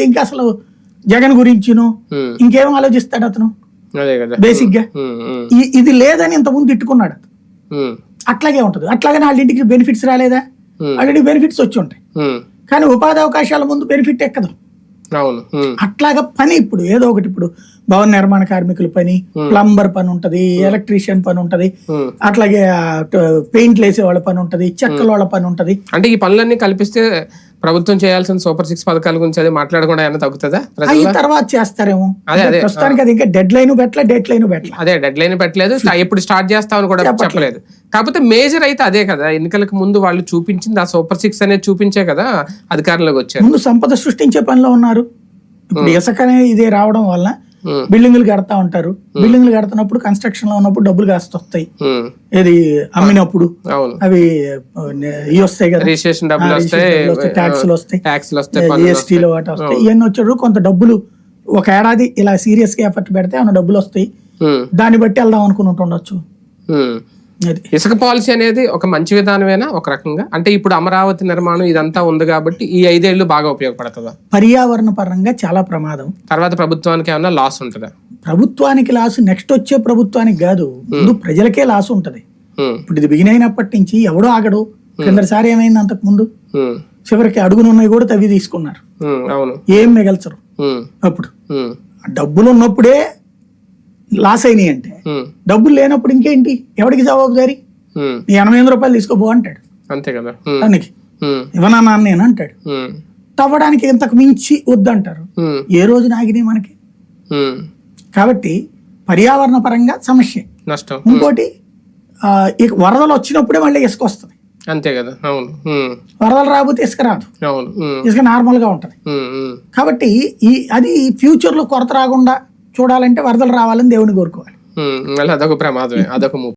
అప్పుడు ఇంకా అసలు జగన్ గురించిను ఇంకేం ఆలోచిస్తాడు అతను? బేసిక్గా ఇది లేదని ఇంతకుముందు తిట్టుకున్నాడు అట్లాగే ఉంటుంది. అట్లాగే వాళ్ళ ఇంటికి బెనిఫిట్స్ రాలేదా. ఆల్రెడీ బెనిఫిట్స్ వచ్చి ఉంటాయి. కానీ ఉపాధి అవకాశాల ముందు బెనిఫిట్ ఎక్కదు. అట్లాగా పని ఇప్పుడు ఏదో ఒకటి ఇప్పుడు భవన నిర్మాణ కార్మికుల పని ప్లంబర్ పని ఉంటది ఎలక్ట్రీషియన్ పని ఉంటది. అట్లాగే పెయింట్లు వేసే వాళ్ళ పని ఉంటది చెక్కల వాళ్ళ పని ఉంటది అంటే ఈ పనులన్నీ కల్పిస్తే ప్రభుత్వం చేయాల్సిన సూపర్ సిక్స్ పథకాల గురించి అది మాట్లాడకుండా ఏమైనా తగ్గుతుందా? తర్వాత చేస్తారేమో. అదే, అదే. ప్రస్తుతానికి అది ఇంకా డెడ్ లైన్ పెట్టలే డేట్ లైన్ పెట్టలే. అదే డెడ్ లైన్ పెట్టలేదు. స్టా- ఎప్పుడు స్టార్ట్ చేస్తామని కూడా చెప్పలేదు. కాకపోతే మేజర్ అయితే అదే కదా. ఎన్నికలకు ముందు వాళ్ళు చూపించింది ఆ సూపర్ సిక్స్ అనేది చూపించే కదా అధికారంలోకి వచ్చారు. ముందు సంపద సృష్టించే పనిలో ఉన్నారు. ఇప్పుడు ఇసుక అనేది ఇదే రావడం వల్ల బిల్డింగ్లు కడతా ఉంటారు. బిల్డింగ్లు కడుతున్నప్పుడు కన్స్ట్రక్షన్లో ఉన్నప్పుడు డబ్బులు కాస్త వస్తాయి ఉమ్, ఏది అమ్మినప్పుడు. అవి ఇవి వస్తాయి కదా. వస్తాయి ట్యాక్స్లు వస్తాయి జిఎస్టీలో వాటి ఇవన్నీ వచ్చాడు కొంత డబ్బులు ఒక ఏడాది ఇలా సీరియస్గా ఎఫర్ట్ పెడితే ఏమైనా డబ్బులు వస్తాయి. దాన్ని బట్టి వెళ్దాం అనుకుని. అది ఇసుక పాలసీ అనేది ఒక మంచి విధానమేనా? ఒక రకంగా? అంటే ఇప్పుడు అమరావతి నిర్మాణం ఇదంతా ఉంది కాబట్టి ఈ ఐదేళ్ళు బాగా ఉపయోగపడుతుందా? పర్యావరణ పరంగా చాలా ప్రమాదం. తర్వాత ప్రభుత్వానికి ఏమన్నా లాస్ ఉంటుందా? ప్రభుత్వానికి లాస్ నెక్స్ట్ వచ్చే ప్రభుత్వానికి కాదు. ముందు ప్రజలకే లాస్ ఉంటది. ఇప్పుడు ఇది బిగిన్ అయినప్పటి నుంచి ఎవడో ఆగడు. కిందసారి ఏమైంది అంతకు ముందు చివరికి అడుగునున్నవి కూడా తవ్వి తీసుకున్నారు. ఏం మిగల్చరు. అప్పుడు డబ్బులు ఉన్నప్పుడే లాస్ అయినాయి అంటే డబ్బులు లేనప్పుడు ఇంకేంటి? ఎవడికి జవాబుదారి. నీ ఎనభై ఎనిమిది రూపాయలు తీసుకోబో అంటాడు. అంతే కదా. దానికి ఇవ్వనా నాన్న నేను అంటాడు తవ్వడానికి ఇంతకు మించి వద్దంటారు. ఏ రోజు నాగినాయి మనకి. కాబట్టి పర్యావరణ పరంగా సమస్య. నష్టం. ఇంకోటి వరదలు వచ్చినప్పుడే మళ్ళీ ఇసుక వస్తుంది. అంతే కదా. అవును. వరదలు రాకపోతే ఇసుక రాదు. అవును. ఇసుక నార్మల్గా ఉంటది. కాబట్టి ఈ అది ఫ్యూచర్లో కొరత రాకుండా చూడాలంటే వరదలు రావాలని దేవుని కోరుకోవాలి. మళ్ళీ అదొక ప్రమాదమే అదొక ముప్పు.